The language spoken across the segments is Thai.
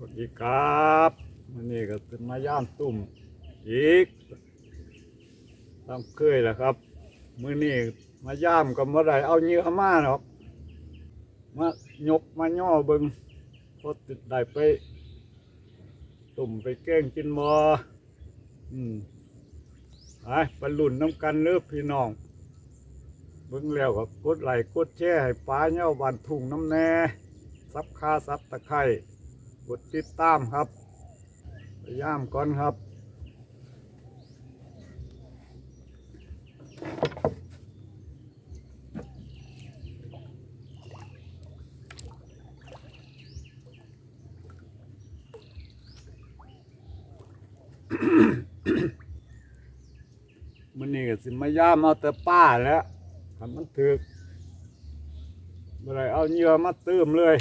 สวัสดีครับวันนี้ก็เป็นมาย่ามตุ่มอีกตามเคยแหละครับมื้อนี้มาย่ามก็บ่ได้เอาเยื่อมาหรอกมายกมาย่อเบิงพอติดได้ไป ตุ่มไปแกล้งกินบ่อืมไปบรรลุนน้ำกันเลือพี่น้องเบิ่งแล้วก็กดไหลกดแชร์ให้ป้าเน่าบานทุ่งน้ำแน่ซับคาซับตะไคร่ กดติดตามครับ พยายามก่อนครับมันนี่ก็สิมาย่ามเอาแต่ป้าแล้วทำมันถึกเมื่อไรเอาเยื่อมาตื้มเลย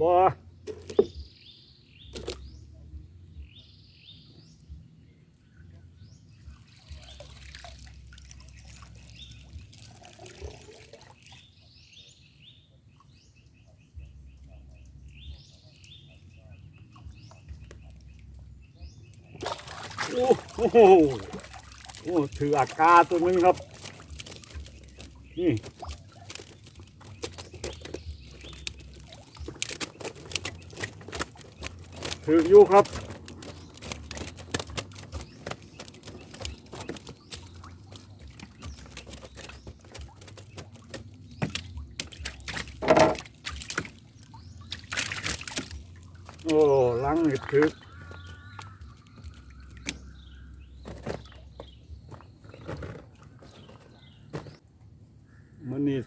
บ่โอ้โห โอ้ ถืออากาตัวนึงครับ นี่ ถืออยู่ครับโอ้ลังนี่ถึกมันนี่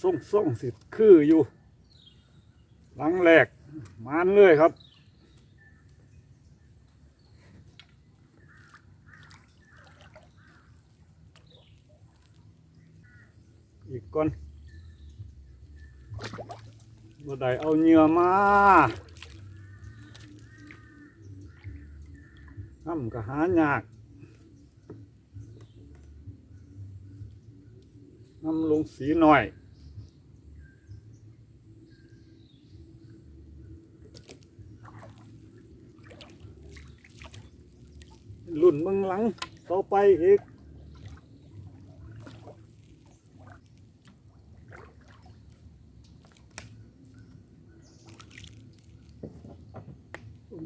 ส่งส่งสิคืออยู่ลังแรกมานเลยครับ อี ก่อนบ่ได้เอาเหยื่อมาทำก็หายากน้ำลงสีหน่อยรุ่นเมืองหลังต่อไปอีก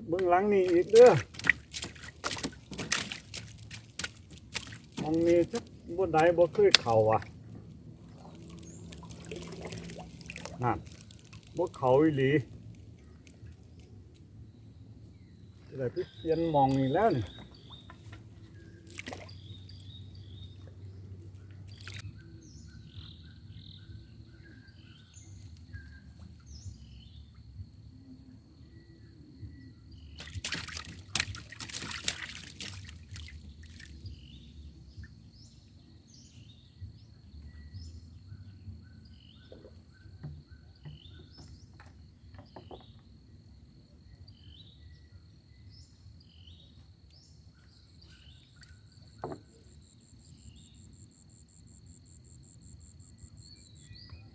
เบื้องหลังนี่อีกเด้อมองนี้จักบนได้บ่เคยเข่าอะนั่นบ่เข่าอีหลีจะได้ไปเปลี่ยนมองนี่แล้วนี่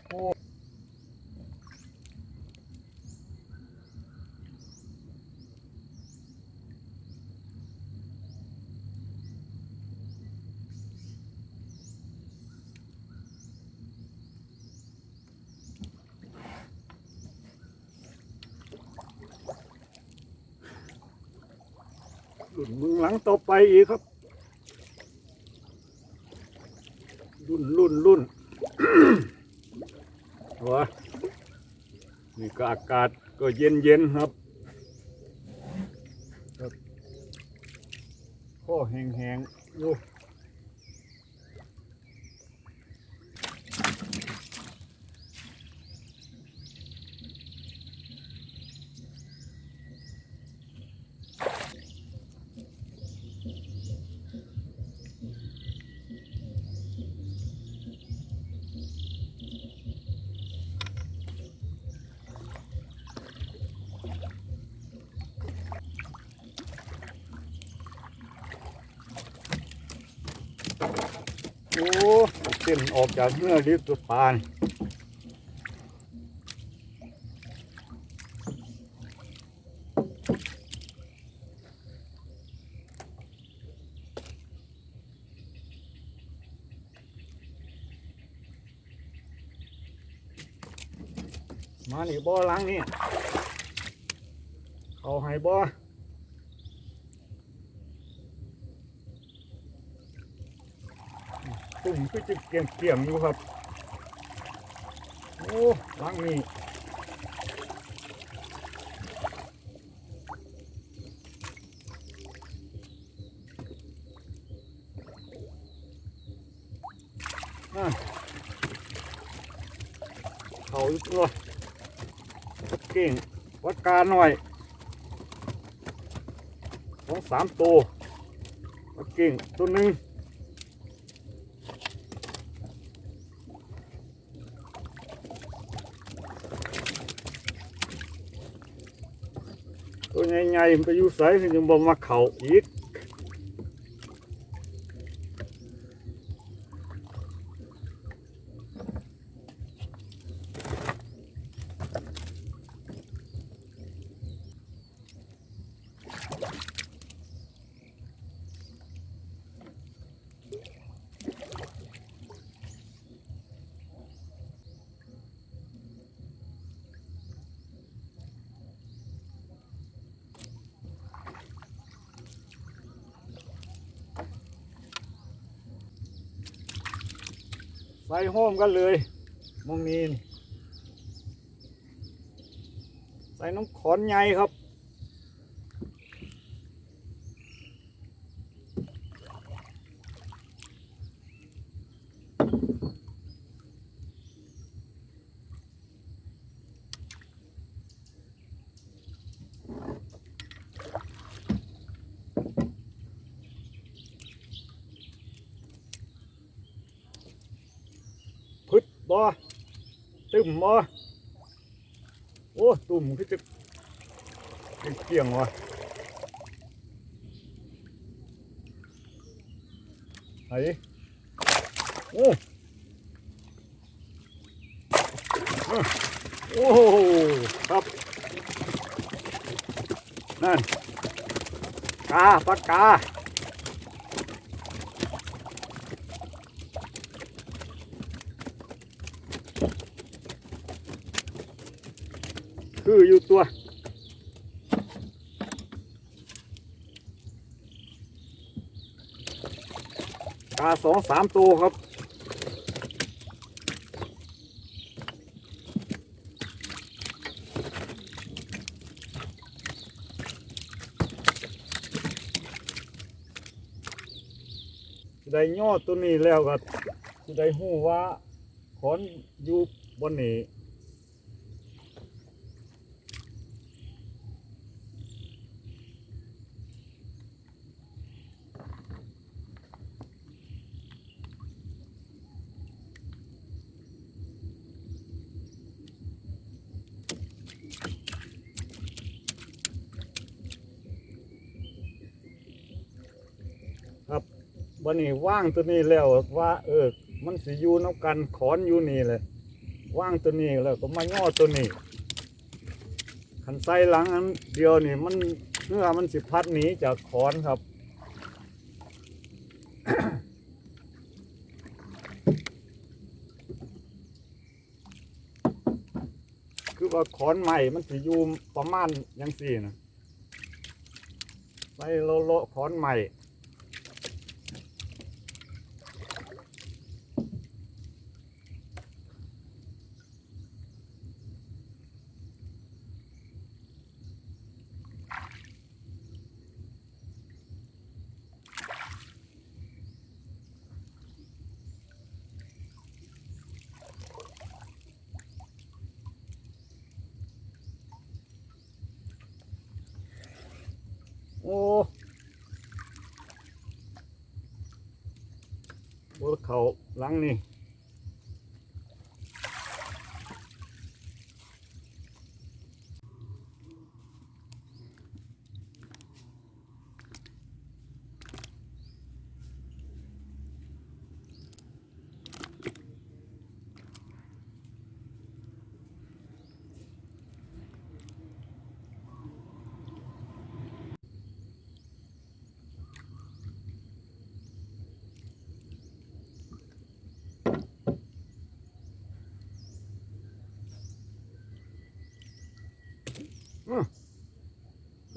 รุ่นเมืองหลังต่อไปอีกครับ รุ่นรุ่นรุ่น หัวนี่ ก็อากาศก็เย็นเย็นครับครับข้อแห้งแห้งๆอยู่ โอ้เส้นออกจากเนื้อดิบตัวปลานมาหนีบ่อล้างนี่เขาให้บ่อ ตุ่มก็จะเกี่ยงเกี่ยงอยู่ครับ โอ้ล้างนี่เขาอยู่ตัวเก่งวัดการหน่อยสองสามตัววัดเก่งตัวหนึ่ง ตัวใหญ่ๆมันไปอยู่ไสมันยังบ่มาเขาอีก ใส่ห้อมกันเลยมงนีนใส่น้ำขอนใหญ่ครับ พึดบ่ตึมบ่โอ้ตุ่มคือจะเกี่ยงๆว่ะไหนโอ้อะโอ้โห คืออยู่ตัวกาสองสามตัวครับได้ย่อตัวนี้แล้วก็ได้หู้ว่าขอนอยู่บนนี้ วันนี้ว่างตัวนี้แล้วว่า เออ มันสิอยู่น้ำกันขอนอยู่นี่เลยว่างตัวนี้แล้วก็มาย่อตัวนี้ขันไส้หลังอันเดียวนี่มันเนื้อมันสิพัดหนีจากขอนครับคือว่าขอนใหม่มันสิอยู่ประมาณยังสี่นะไส้โลโลขอนใหม่ โอ้บน เขาหลังนี่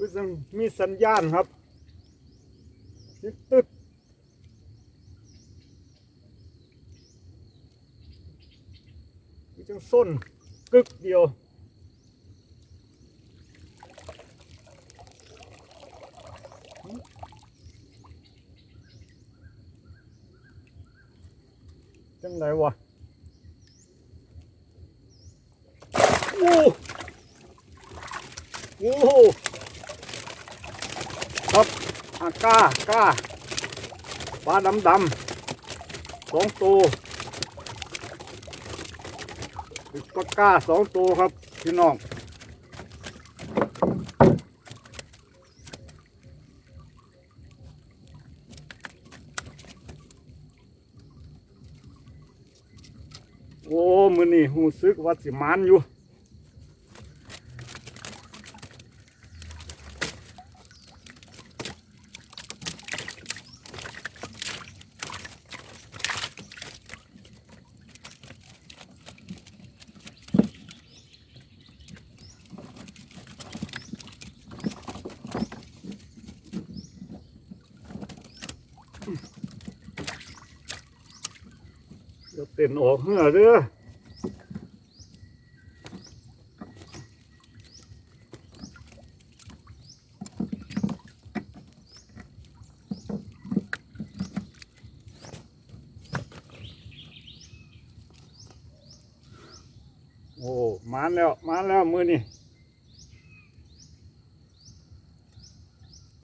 สัญ มีสัญญาณครับยึดตึดมีจังส้นกึกเดียวจังไรวะ โอ้โอ้ครับอากาก้าปลาดำดำๆสองตัวปลาก้าสองตัวครับพี่น้องโอ้มือนี่หูซึกว่าสิมานอยู่ ต้นออกเหือเด้อโอ้มานแล้วมานแล้วมือนี่